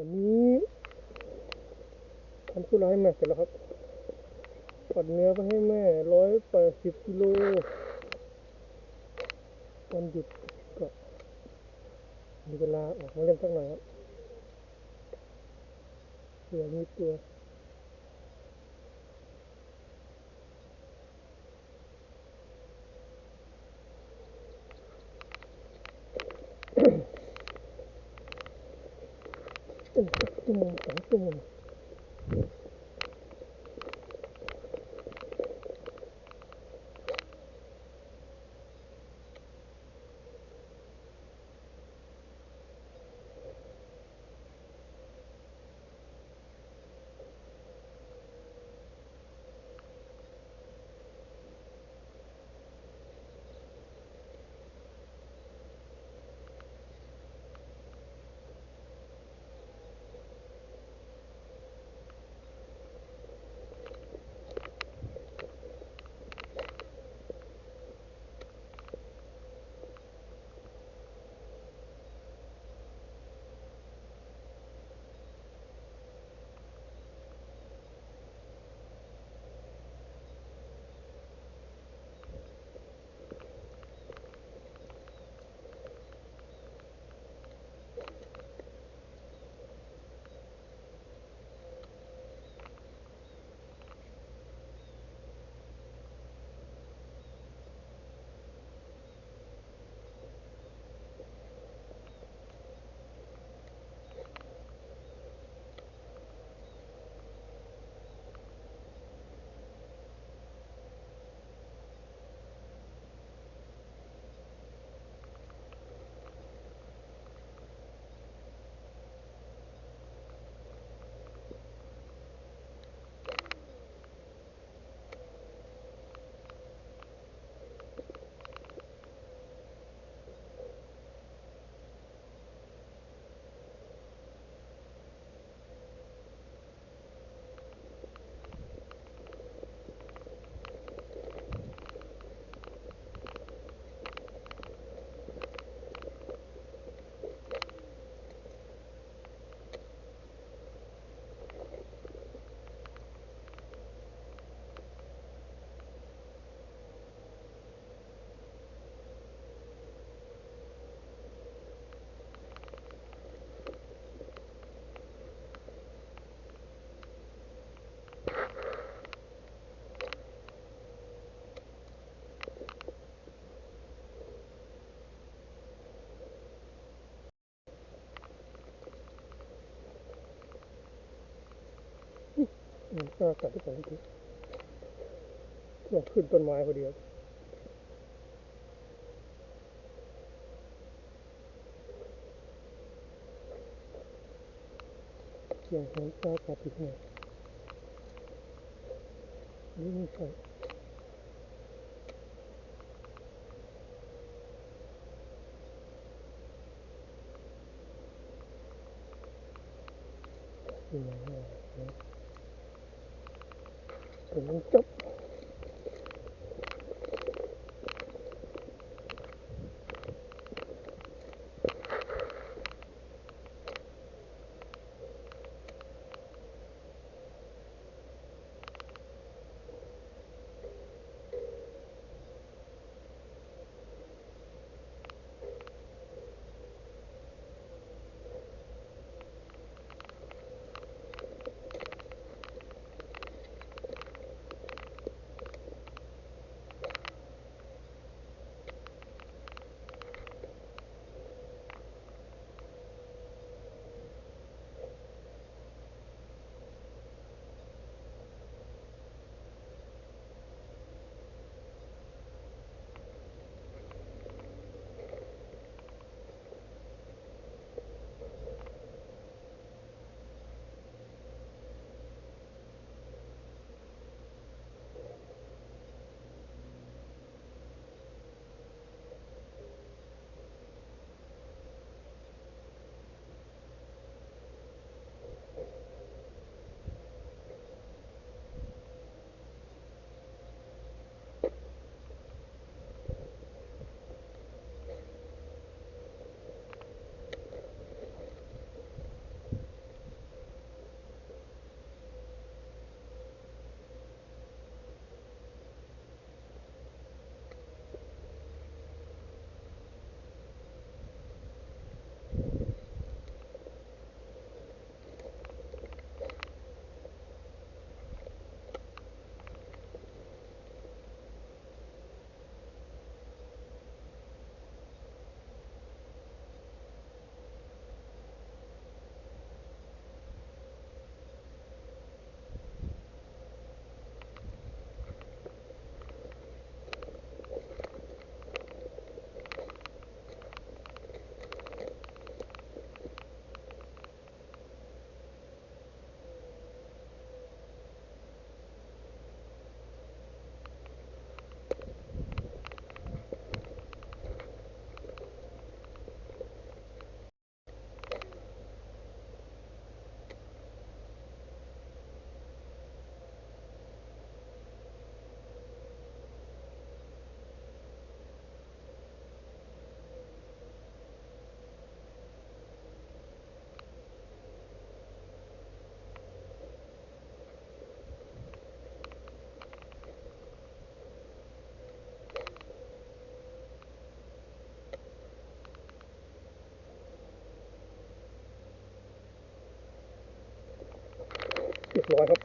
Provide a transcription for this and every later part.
วันนี้ทำธุระให้แม่เสร็จแล้วครับปัดเนื้อไปให้แม่ร้อยแปดสิบกิโลวันหยุดก็มีเวลาออกมาเล่นสักหน่อยครับเผื่อมีตัว เป็นสัก ก็กัดที่ผมทีช่วงขึ้นต้นไม้พอดีครับเสียงของปลากัดที่ไหนนี่ไม่ใช่นี่นะนะผม ต้อ บร้อยครับ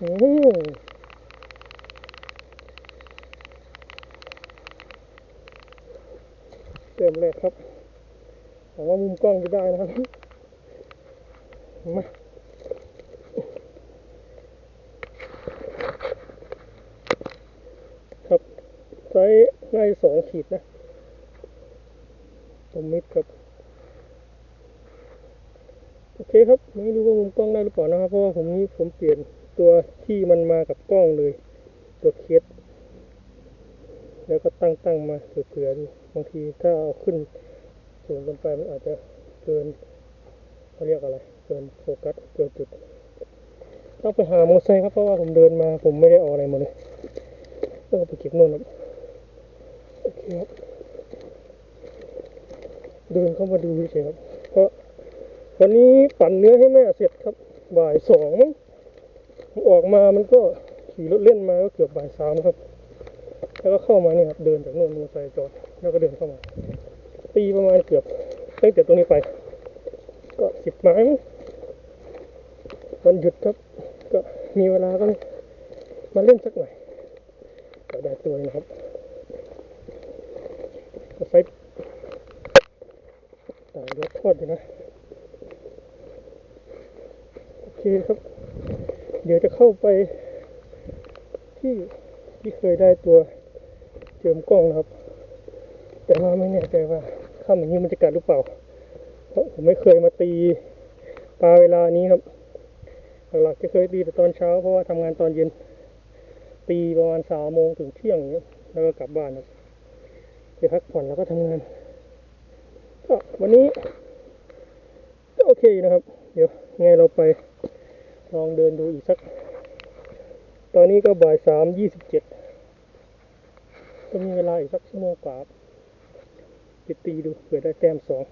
อืมเต็มเลยครับหวังว่ามุมกล้องจะได้นะครับมาครับไซส์ง่ายสองขีดนะตมมิดครับ คครับ ไม่รู้ว่ามุมกล้องได้หรือเปล่านะครับ เพราะว่าผมนี้ผมเปลี่ยนตัวที่มันมากับกล้องเลย ตัวเคสแล้วก็ตั้งตั้งมาเผื่อๆบางทีถ้าเอาขึ้นสูงเกินไปมันอาจจะเกินเขาเรียกอะไร เกินโฟกัส เกินจุด ต้องไปหาโมไซครับ เพราะว่าผมเดินมา ผมไม่ได้เอาอะไรมาเลยต้องไปเก็บนู่นครับโอเคครับ เดินเข้ามาดูเฉยครับ เพราะ วันนี้ปั่นเนื้อให้แม่เสร็จครับ บ่ายสองออกมามันก็ขี่รถเล่นมาก็เกือบบ่ายสามครับ แล้วก็เข้ามานี่ครับ เดินจากโน่นมอเตอร์ไซค์จอด แล้วก็เดินเข้ามา ตีประมาณเกือบตั้งแต่ตรงนี้ไป ก็สิบไม้มั้งวันหยุดครับ ก็มีเวลาก็เลยมาเล่นสักหน่อยก็ได้ตัวนะครับก็ใส่ตายรถทอดอยู่นะ โอเคครับ เดี๋ยวจะเข้าไปที่ที่เคยได้ตัวเจิมกล้องนะครับ แต่ว่าไม่แน่ใจว่าข้ามอย่างนี้มันจะกัดหรือเปล่า เพราะผมไม่เคยมาตีปลาเวลานี้ครับหลักๆจะเคยตีแต่ตอนเช้าเพราะว่าทำงานตอนเย็น ตีประมาณสามโมงถึงเที่ยงอย่างเงี้ยแล้วก็กลับบ้านครับไปพักผ่อนแล้วก็ทำงานก็วันนี้ก็โอเคนะครับ เดี๋ยวไงเราไป ลองเดินดูอีกสัก ตอนนี้ก็บ่ายสามยี่สิบเจ็ดก็มีเวลาอีกสักชั่วโมงกว่าไปตีดูเผื่อได้แต้มสอง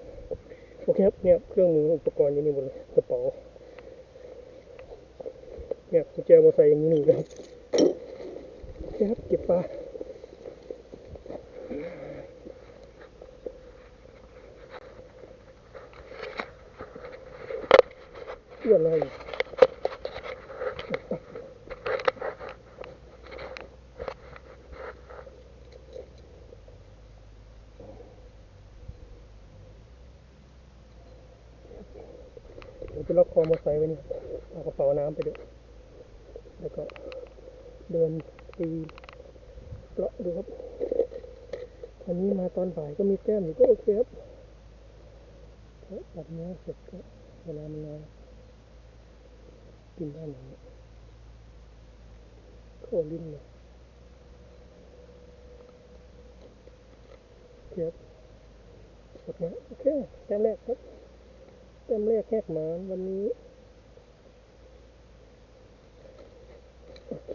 โอเคครับเนี่ยเครื่องมืออุปกรณ์อยู่นี่หมดเลยกระเป๋าเนี่ยกุญแจมอเตอร์ไซค์อย่างนี้นี่เลยครับโอเคครับเก็บปลาเลื่อนเลยเดี๋ยวจะล็อกคอมอเตอร์ไซค์ไว้นี่เอากระเป๋าน้ำไปด้วย แล้วก็ เดินตีเลาะดูครับวันนี้มาตอนบ่ายก็มีแต้มอยู่ก็โอเคครับแล้วตัดเนื้อเสร็จก็เวลามันน้อยกินได้หน่อยโคลิ้นเลยโอเคครับกดมาโอเคแต้มแรกครับแต้มแรกแหกหมาวันนี้ โอเค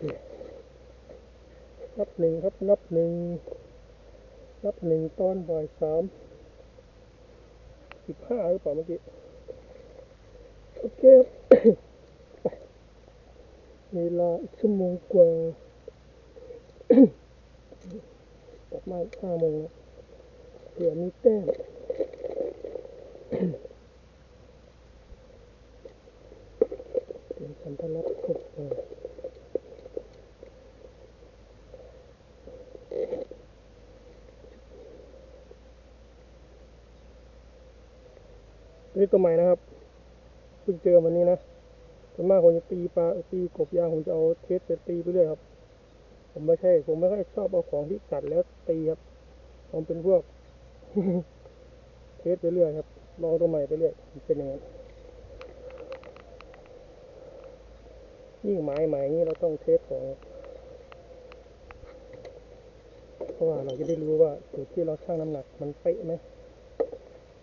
นับหนึ่งครับ นับหนึ่ง นับหนึ่งตอนบ่ายสามสิบห้าหรือเปล่าเมื่อกี้ โอเคครับไปเวลาอีกชั่วโมงกว่ากลับมาอีกห้าโมงแล้วเผื่อมีแต้มเตรียมสัมภาระครบเลย นี่ตัวใหม่นะครับเพิ่งเจอวันนี้นะส่วนมากผมจะตีปลาตีกบยางผมจะเอาเทสไปตีไปเรื่อยครับ ผมไม่ใช่ ผมไม่ค่อยชอบเอาของที่กัดแล้วตีครับผมเป็นพวก เทสไปเรื่อยครับลองตัวใหม่ไปเรื่อยเป็นอย่างนั้นยิ่งไม้ใหม่นี้เราต้องเทสของเพราะว่าเราจะได้รู้ว่าจุดที่เราชั่งน้ำหนักมันเป๊ะไหม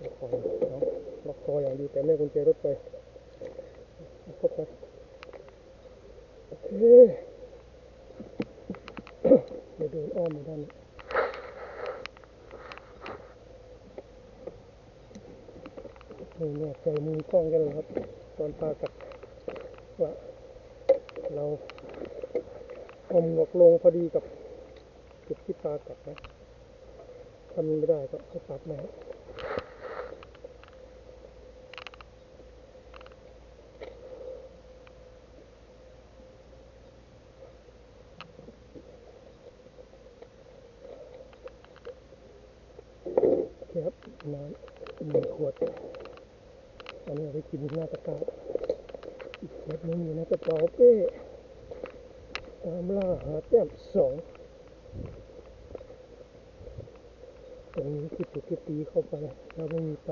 ล็อกคอเนาะล็อกคออย่างดีแต่ไม่กุญแจรถไปครบครับโอเคเดี๋ยวเดินอ้อมไปด้านนี้นี่เนี่ยใจมือกล้องกันเลยครับ ตอนปลากัดว่าเราเอาหมวกลงพอดีกับจุดที่ปลากัดนะทำไม่ได้ก็ปรับใหม่าครับหนึ่งขวดอันนี้ไปกินหน้าตะกร้าอีกเม็ดนึงอยู่ในกระเป๋าเป้ตามล่าหาแต้มสองตรงนี้คือจุดที่ตีเข้าไปแล้วไม่มีปลา